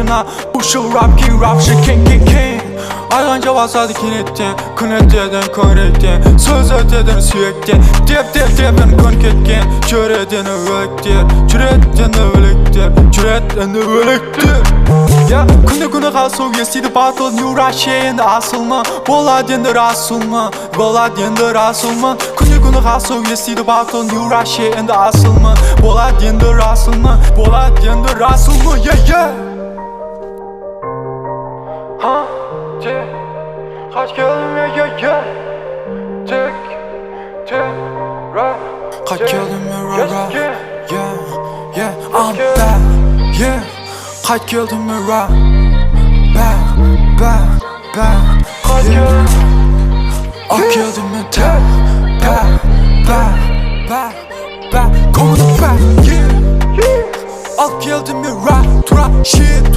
başına Uşul rap king rap shit king king king Aylanca basadı kinetten Küneteden konrekten Söz öteden sürekten Dep dep depen kon ketken Çöreden ölektir Çüretten ölektir Çüretten ölektir Ya күні күні қалсу естиді батыл Нюраше енді асылма Болады енді расылма Болады енді расылма күні күні қалсу естиді батыл Нюраше енді асылма Болады енді расылма Болады енді расылма Yeah yeah Tek Kaç ya Tek Tek Ra Kaç geldim ya ra ra. Yeah Yeah I'm back. Yeah Kaç geldim ya ra Back Back Back. Kaç geldim Ak geldim ya tek Back Back Back. Back Coming back. Yeah. Ak geldim ya ra Tura shit